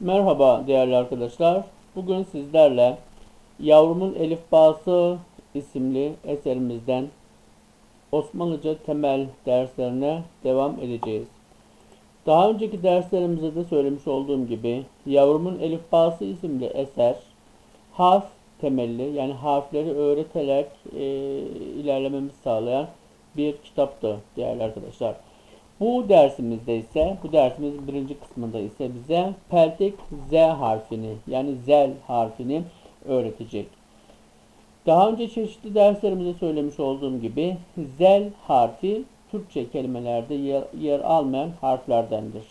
Merhaba değerli arkadaşlar. Bugün sizlerle Yavrumun Elifbası isimli eserimizden Osmanlıca temel derslerine devam edeceğiz. Daha önceki derslerimizde de söylemiş olduğum gibi Yavrumun Elifbası isimli eser harf temelli yani harfleri öğreterek e, ilerlememizi sağlayan bir kitaptı değerli arkadaşlar. Bu dersimizde ise, bu dersimizin birinci kısmında ise bize peltek Z harfini yani zel harfini öğretecek. Daha önce çeşitli derslerimizde söylemiş olduğum gibi zel harfi Türkçe kelimelerde yer, yer almayan harflerdendir.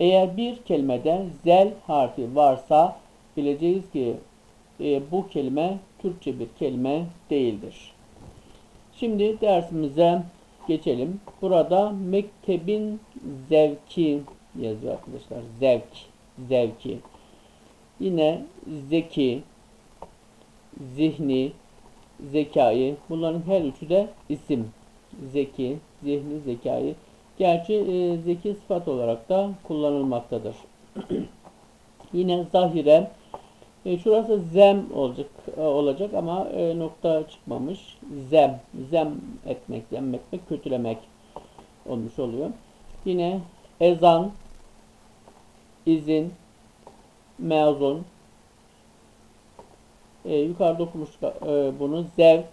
Eğer bir kelimede zel harfi varsa bileceğiz ki e, bu kelime Türkçe bir kelime değildir. Şimdi dersimize geçelim. Burada mektebin zevki yazıyor arkadaşlar. Zevk, zevki. Yine zeki, zihni, zekayı. Bunların her üçü de isim. Zeki, zihni, zekayı. Gerçi e, zeki sıfat olarak da kullanılmaktadır. Yine zahire. E, şurası zem olacak e, olacak ama e, nokta çıkmamış. Zem, zem etmek, zem etmek, kötülemek olmuş oluyor. Yine ezan, izin, mezun. E, yukarıda okumuştuk e, bunu. Zevk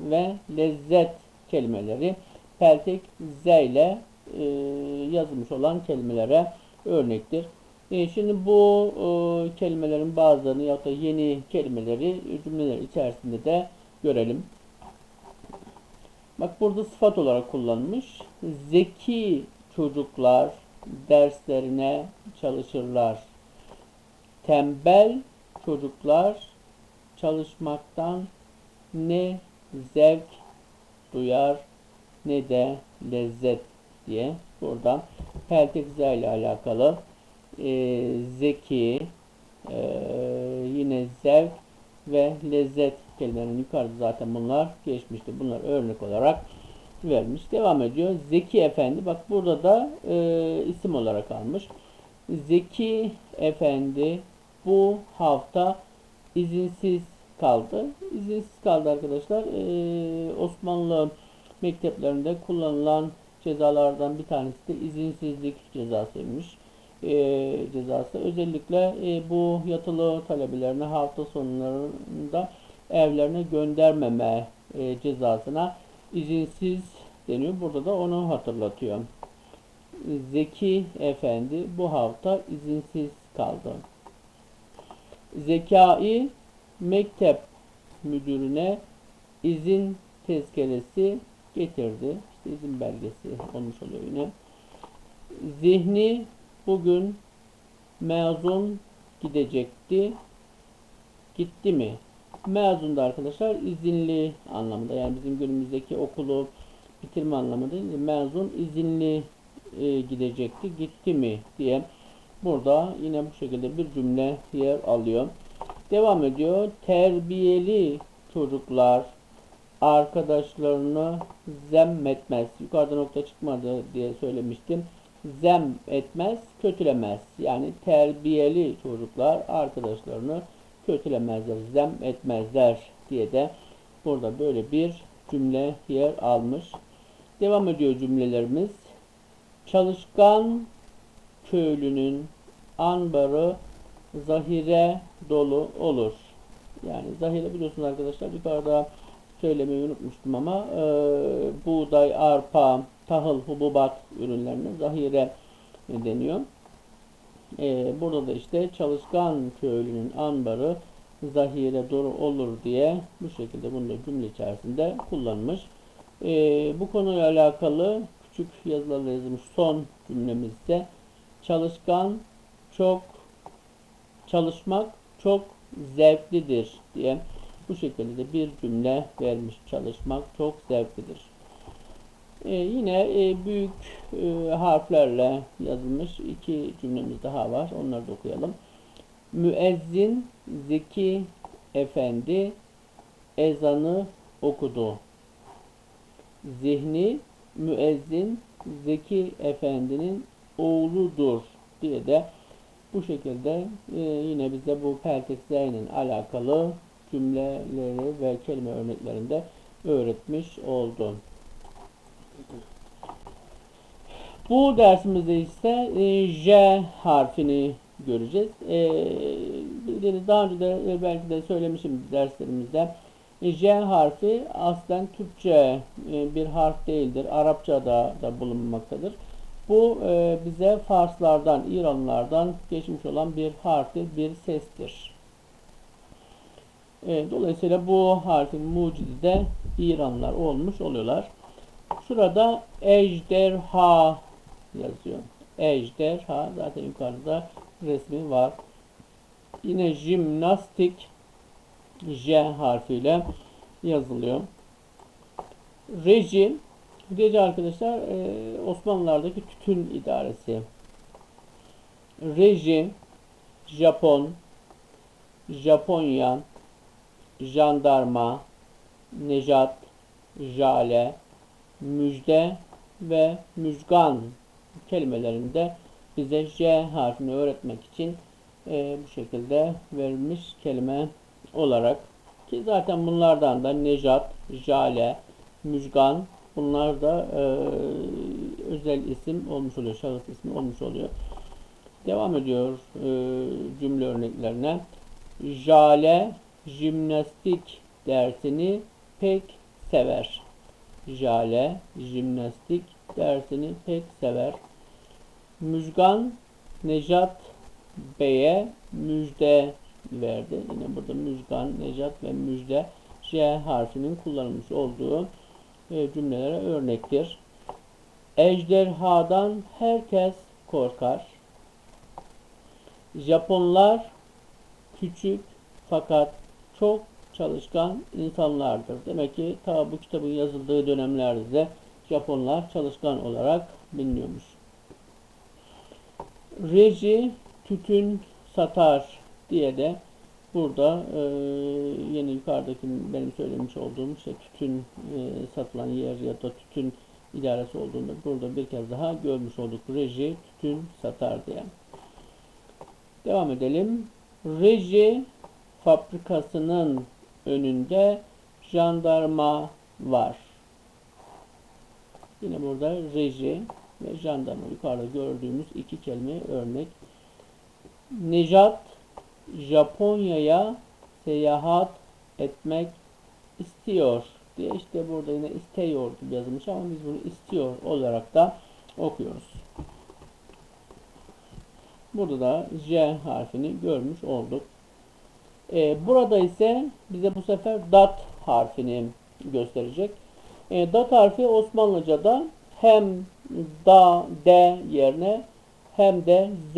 ve lezzet kelimeleri peltek z ile e, yazılmış olan kelimelere örnektir. E, şimdi bu e, kelimelerin bazılarını ya da yeni kelimeleri cümleler içerisinde de görelim. Bak burada sıfat olarak kullanılmış. Zeki çocuklar derslerine çalışırlar. Tembel çocuklar çalışmaktan ne zevk duyar ne de lezzet diye buradan peltek ile alakalı e, zeki, e, yine zevk ve lezzet kelimelerini yukarıda zaten bunlar geçmişti. Bunlar örnek olarak vermiş. Devam ediyor. Zeki Efendi. Bak burada da e, isim olarak almış. Zeki Efendi bu hafta izinsiz kaldı. İzinsiz kaldı arkadaşlar. E, Osmanlı mekteplerinde kullanılan cezalardan bir tanesi de izinsizlik cezasıymış e, cezası. Özellikle e, bu yatılı talebelerine hafta sonlarında evlerine göndermeme e, cezasına izinsiz deniyor. Burada da onu hatırlatıyor. Zeki Efendi bu hafta izinsiz kaldı. Zekai mektep müdürüne izin tezkeresi getirdi. İşte izin belgesi olmuş oluyor yine. Zihni bugün mezun gidecekti. Gitti mi? Mezun da arkadaşlar izinli anlamında. Yani bizim günümüzdeki okulu bitirme anlamında. Mezun izinli e, gidecekti. Gitti mi diye burada yine bu şekilde bir cümle yer alıyor. Devam ediyor. Terbiyeli çocuklar arkadaşlarını zemmetmez. Yukarıda nokta çıkmadı diye söylemiştim zem etmez, kötülemez. Yani terbiyeli çocuklar arkadaşlarını kötülemezler, zem etmezler diye de burada böyle bir cümle yer almış. Devam ediyor cümlelerimiz. Çalışkan köylünün anbarı zahire dolu olur. Yani zahire biliyorsunuz arkadaşlar yukarıda söylemeyi unutmuştum ama e, buğday, arpa, tahıl, hububat ürünlerine zahire deniyor. E, burada da işte çalışkan köylünün ambarı zahire doğru olur diye bu şekilde bunu da cümle içerisinde kullanmış. E, bu konuyla alakalı küçük yazılarla yazılmış son cümlemizde çalışkan çok çalışmak çok zevklidir diye bu şekilde de bir cümle vermiş. Çalışmak çok zevklidir. Ee, yine e, büyük e, harflerle yazılmış iki cümlemiz daha var. Onları da okuyalım. Müezzin Zeki Efendi ezanı okudu. Zihni müezzin Zeki Efendi'nin oğludur diye de Bu şekilde e, yine bize bu peltekseyle alakalı cümleleri ve kelime örneklerinde öğretmiş oldu. Bu dersimizde ise e, J harfini göreceğiz. E, bildiğiniz daha önce de belki de söylemişim derslerimizde. E, J harfi aslen Türkçe e, bir harf değildir. Arapçada da bulunmaktadır. Bu e, bize Farslardan, İranlılardan geçmiş olan bir harftir, bir sestir. Dolayısıyla bu harfin mucidi de İranlılar olmuş oluyorlar. Şurada ejderha yazıyor. Ejderha zaten yukarıda resmi var. Yine jimnastik J harfiyle yazılıyor. Reji Reji arkadaşlar e, Osmanlılardaki tütün idaresi. Reji Japon Japonya jandarma Nejat Jale müjde ve müjgan kelimelerinde bize J harfini öğretmek için e, bu şekilde verilmiş kelime olarak ki zaten bunlardan da Nejat, Jale, Müjgan bunlar da e, özel isim olmuş oluyor, şahıs ismi olmuş oluyor. Devam ediyor e, cümle örneklerine. Jale jimnastik dersini pek sever. Jale jimnastik dersini pek sever. Müjgan Nejat Bey'e müjde verdi. Yine burada Müjgan, Nejat ve müjde J harfinin kullanılmış olduğu e, cümlelere örnektir. Ejderhadan herkes korkar. Japonlar küçük fakat çok çalışkan insanlardır. Demek ki ta bu kitabın yazıldığı dönemlerde Japonlar çalışkan olarak biliniyormuş. Reji tütün satar diye de burada e, yine yukarıdaki benim söylemiş olduğum şey tütün e, satılan yer ya da tütün idaresi olduğunda burada bir kez daha görmüş olduk. Reji tütün satar diye. Devam edelim. Reji fabrikasının önünde jandarma var. Yine burada reji ve jandarma yukarıda gördüğümüz iki kelime örnek. Nejat Japonya'ya seyahat etmek istiyor diye işte burada yine istiyor gibi yazılmış ama biz bunu istiyor olarak da okuyoruz. Burada da J harfini görmüş olduk. Ee, burada ise bize bu sefer dat harfini gösterecek. Ee, dat harfi Osmanlıca'da hem da, d yerine hem de z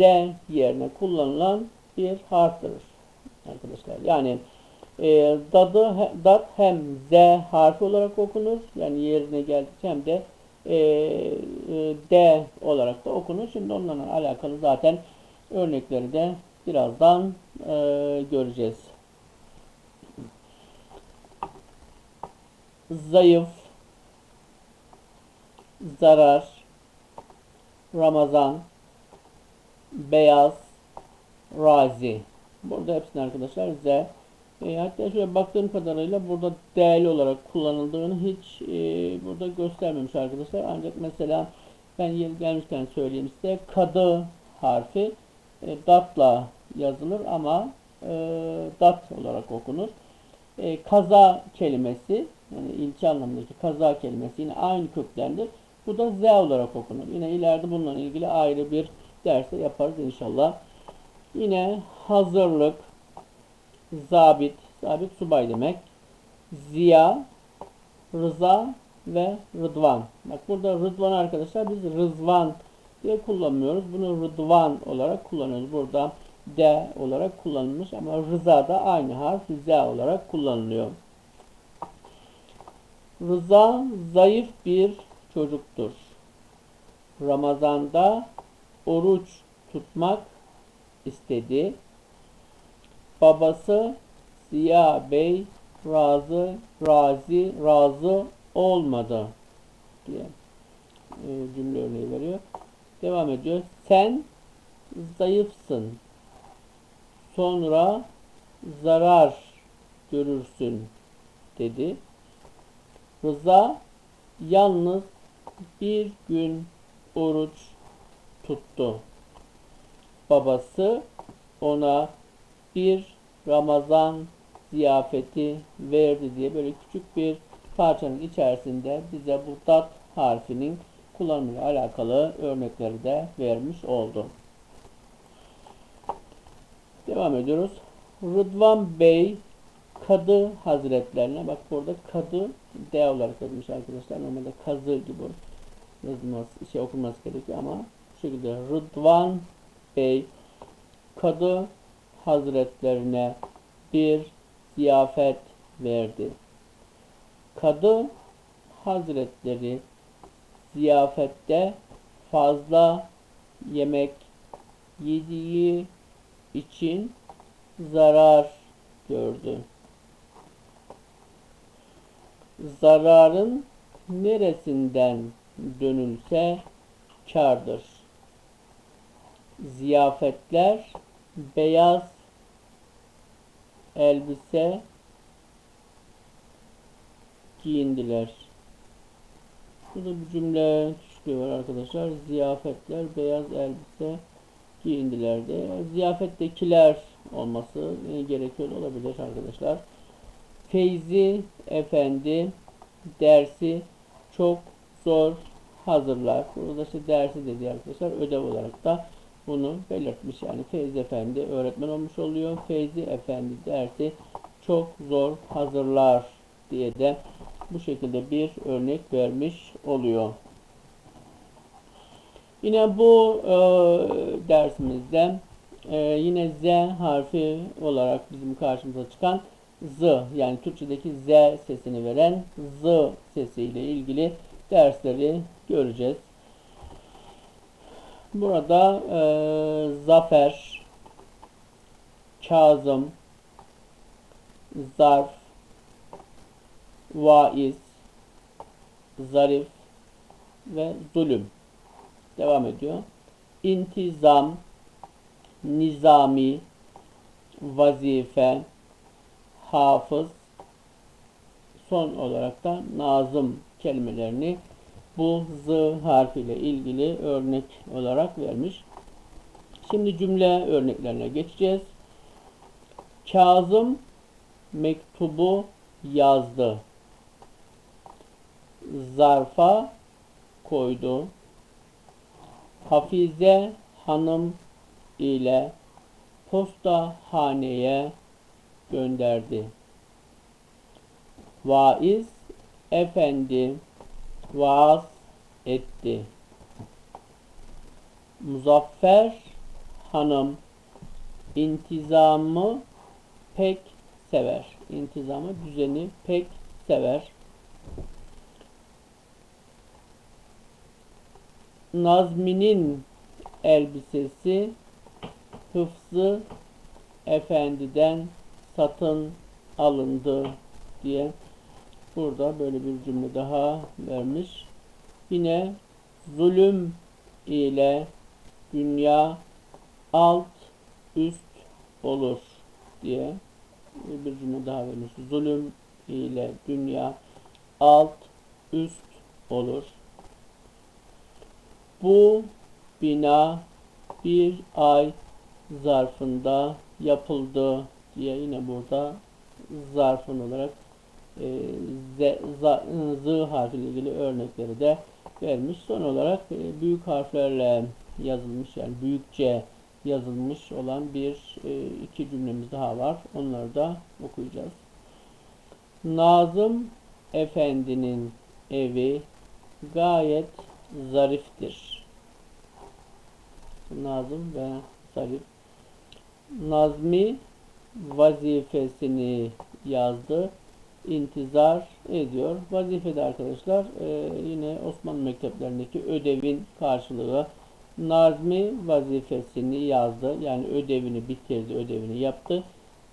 yerine kullanılan bir harftir arkadaşlar. Yani e, dadı dat hem z harfi olarak okunur. Yani yerine geldikçe hem de e, e, d olarak da okunur. Şimdi onlarla alakalı zaten örnekleri de birazdan e, göreceğiz. Zayıf, zarar, Ramazan, beyaz, razi. Burada hepsini arkadaşlar Z. E, hatta şöyle baktığım kadarıyla burada değerli olarak kullanıldığını hiç e, burada göstermemiş arkadaşlar. Ancak mesela ben yeri gelmişken söyleyeyim size kadı harfi e, datla yazılır ama e, dat olarak okunur. E, kaza kelimesi yani ilçe anlamındaki kaza kelimesi yine aynı köklendir. Bu da Z olarak okunur. Yine ileride bununla ilgili ayrı bir derse yaparız inşallah. Yine hazırlık, zabit, zabit subay demek. Ziya, Rıza ve Rıdvan. Bak burada Rıdvan arkadaşlar biz Rızvan diye kullanmıyoruz. Bunu Rıdvan olarak kullanıyoruz. Burada D olarak kullanılmış ama Rıza da aynı harf Z olarak kullanılıyor. Rıza zayıf bir çocuktur. Ramazanda oruç tutmak istedi. Babası Ziya Bey razı, razi, razı olmadı diye e, cümle örneği veriyor. Devam ediyor. Sen zayıfsın. Sonra zarar görürsün dedi. Rıza yalnız bir gün oruç tuttu. Babası ona bir Ramazan ziyafeti verdi diye böyle küçük bir parçanın içerisinde bize bu dat harfinin kullanımıyla alakalı örnekleri de vermiş oldu. Devam ediyoruz. Rıdvan Bey Kadı Hazretlerine bak burada kadı D olarak yazılmış arkadaşlar. Normalde kazı gibi yazılması, şey okunması gerekiyor ama bu şekilde Rıdvan Bey Kadı Hazretlerine bir ziyafet verdi. Kadı Hazretleri ziyafette fazla yemek yediği için zarar gördü. Zararın neresinden dönülse kardır. Ziyafetler beyaz elbise giyindiler. Burada bir cümle çıkıyor arkadaşlar. Ziyafetler beyaz elbise giyindiler de. Ziyafettekiler olması gerekiyor olabilir arkadaşlar. Feyzi Efendi dersi çok zor hazırlar. Burada işte dersi dedi arkadaşlar. Ödev olarak da bunu belirtmiş. Yani Feyzi Efendi öğretmen olmuş oluyor. Feyzi Efendi dersi çok zor hazırlar diye de bu şekilde bir örnek vermiş oluyor. Yine bu e, dersimizde e, yine Z harfi olarak bizim karşımıza çıkan Z yani Türkçedeki Z sesini veren Z sesiyle ilgili dersleri göreceğiz. Burada e, Zafer, Kazım, Zarf, Vaiz, Zarif ve Zulüm devam ediyor. İntizam, nizami, vazife, hafız, son olarak da nazım kelimelerini bu z harfiyle ilgili örnek olarak vermiş. Şimdi cümle örneklerine geçeceğiz. Kazım mektubu yazdı. Zarfa koydu. Hafize Hanım ile posta haneye gönderdi. Vaiz efendi vaaz etti. Muzaffer Hanım intizamı pek sever. İntizamı, düzeni pek sever. Nazmi'nin elbisesi Hıfzı Efendi'den satın alındı diye burada böyle bir cümle daha vermiş. Yine zulüm ile dünya alt üst olur diye bir cümle daha vermiş. Zulüm ile dünya alt üst olur. Bu bina bir ay zarfında yapıldı diye yine burada zarfın olarak e, z, z, z harfi ile ilgili örnekleri de vermiş. Son olarak e, büyük harflerle yazılmış yani büyükçe yazılmış olan bir e, iki cümlemiz daha var. Onları da okuyacağız. Nazım Efendi'nin evi gayet zariftir. Nazım ve zarif. Nazmi vazifesini yazdı. İntizar ediyor. Vazifede arkadaşlar e, yine Osmanlı mekteplerindeki ödevin karşılığı Nazmi vazifesini yazdı. Yani ödevini bitirdi, ödevini yaptı.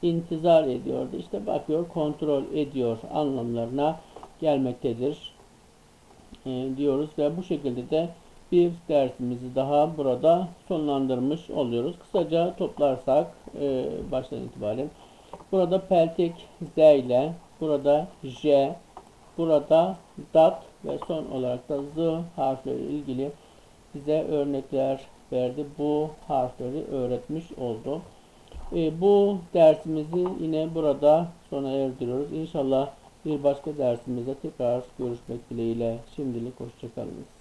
İntizar ediyordu. İşte bakıyor, kontrol ediyor anlamlarına gelmektedir e, diyoruz ve bu şekilde de bir dersimizi daha burada sonlandırmış oluyoruz. Kısaca toplarsak e, baştan itibaren burada peltek Z ile burada J burada DAT ve son olarak da Z harfleri ilgili bize örnekler verdi. Bu harfleri öğretmiş oldu. E, bu dersimizi yine burada sona erdiriyoruz. İnşallah bir başka dersimizde tekrar görüşmek dileğiyle. Şimdilik hoşçakalınız.